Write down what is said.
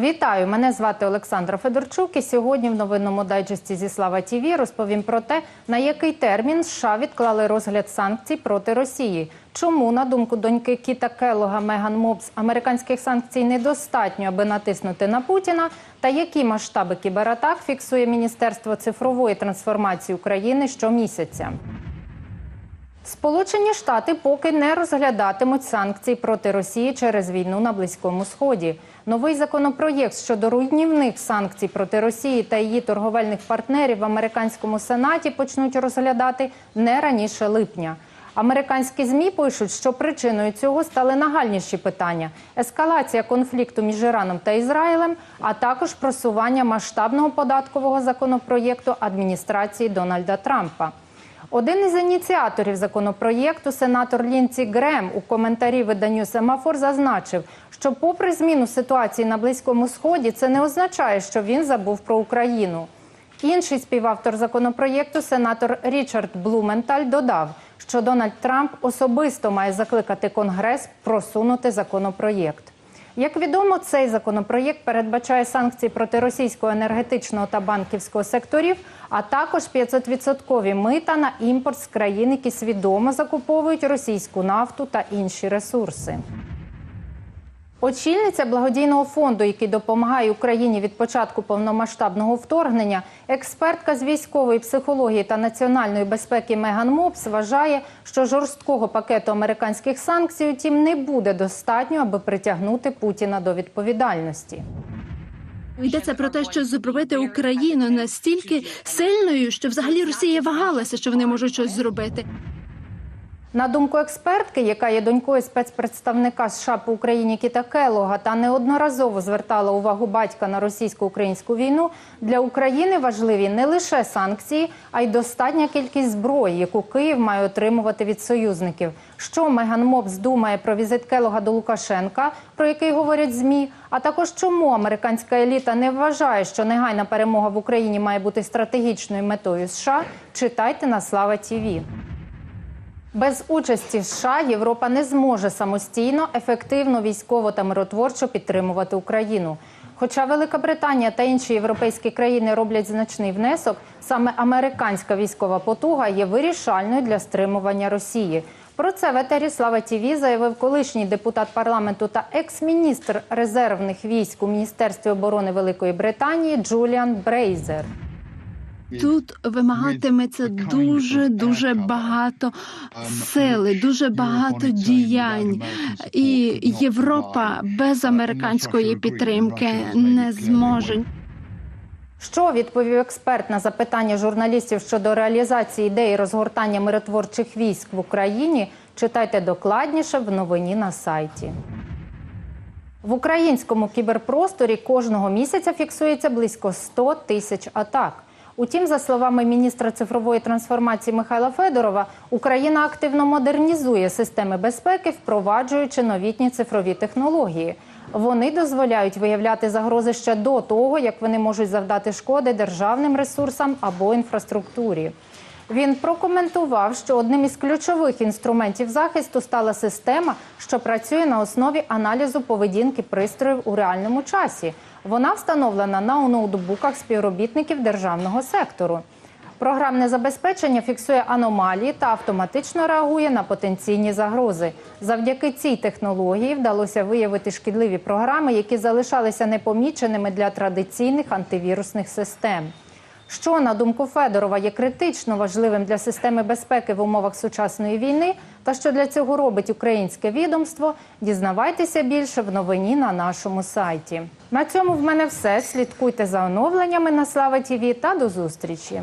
Вітаю! Мене звати Олександра Федорчук. І сьогодні в новинному дайджесті зі Слава Тіві розповім про те, на який термін США відклали розгляд санкцій проти Росії. Чому, на думку доньки Кіта Келлога Меган Мобс, американських санкцій недостатньо, аби натиснути на Путіна, та які масштаби кібератак фіксує Міністерство цифрової трансформації України щомісяця. Сполучені Штати поки не розглядатимуть санкцій проти Росії через війну на Близькому Сході. Новий законопроєкт щодо руйнівних санкцій проти Росії та її торговельних партнерів в американському сенаті почнуть розглядати не раніше липня. Американські змі пишуть, що причиною цього стали нагальніші питання: ескалація конфлікту між Іраном та Ізраїлем, а також просування масштабного податкового законопроєкту адміністрації Дональда Трампа. Один із ініціаторів законопроєкту, сенатор Лінці Грем, у коментарі виданню Семафор зазначив, що, попри зміну ситуації на Близькому Сході, це не означає, що він забув про Україну. Інший співавтор законопроєкту, сенатор Річард Блументаль, додав, що Дональд Трамп особисто має закликати Конгрес просунути законопроєкт. Як відомо, цей законопроєкт передбачає санкції проти російського енергетичного та банківського секторів, а також 500% мита на імпорт з країн, які свідомо закуповують російську нафту та інші ресурси. Очільниця благодійного фонду, який допомагає Україні від початку повномасштабного вторгнення, експертка з військової психології та національної безпеки Меган Мопс вважає, що жорсткого пакету американських санкцій, утім, не буде достатньо, аби притягнути Путіна до відповідальності. Йдеться про те, що зробити Україну настільки сильною, що взагалі Росія вагалася, що вони можуть щось зробити. На думку експертки, яка є донькою спецпредставника США по Україні Кіта Келога та неодноразово звертала увагу батька на російсько-українську війну, для України важливі не лише санкції, а й достатня кількість зброї, яку Київ має отримувати від союзників. Що Меган Мобс думає про візит Келога до Лукашенка, про який говорять змі, а також чому американська еліта не вважає, що негайна перемога в Україні має бути стратегічною метою США. Читайте на Слава Тіві. Без участі США Європа не зможе самостійно, ефективно, військово та миротворчо підтримувати Україну. Хоча Велика Британія та інші європейські країни роблять значний внесок, саме американська військова потуга є вирішальною для стримування Росії. Про це в етері Слава Тіві заявив колишній депутат парламенту та екс-міністр резервних військ у міністерстві оборони Великої Британії Джуліан Брейзер. Тут вимагатиметься дуже дуже багато сили, дуже багато діянь, і Європа без американської підтримки не зможе. Що відповів експерт на запитання журналістів щодо реалізації ідеї розгортання миротворчих військ в Україні? Читайте докладніше в новині на сайті. В українському кіберпросторі кожного місяця фіксується близько 100 тисяч атак. Утім, за словами міністра цифрової трансформації Михайла Федорова, Україна активно модернізує системи безпеки, впроваджуючи новітні цифрові технології. Вони дозволяють виявляти загрози ще до того, як вони можуть завдати шкоди державним ресурсам або інфраструктурі. Він прокоментував, що одним із ключових інструментів захисту стала система, що працює на основі аналізу поведінки пристроїв у реальному часі. Вона встановлена на ноутбуках співробітників державного сектору. Програмне забезпечення фіксує аномалії та автоматично реагує на потенційні загрози. Завдяки цій технології вдалося виявити шкідливі програми, які залишалися непоміченими для традиційних антивірусних систем. Що, на думку Федорова, є критично важливим для системи безпеки в умовах сучасної війни, та що для цього робить українське відомство, дізнавайтеся більше в новині на нашому сайті. На цьому в мене все. Слідкуйте за оновленнями на Слава ТІВІ та до зустрічі.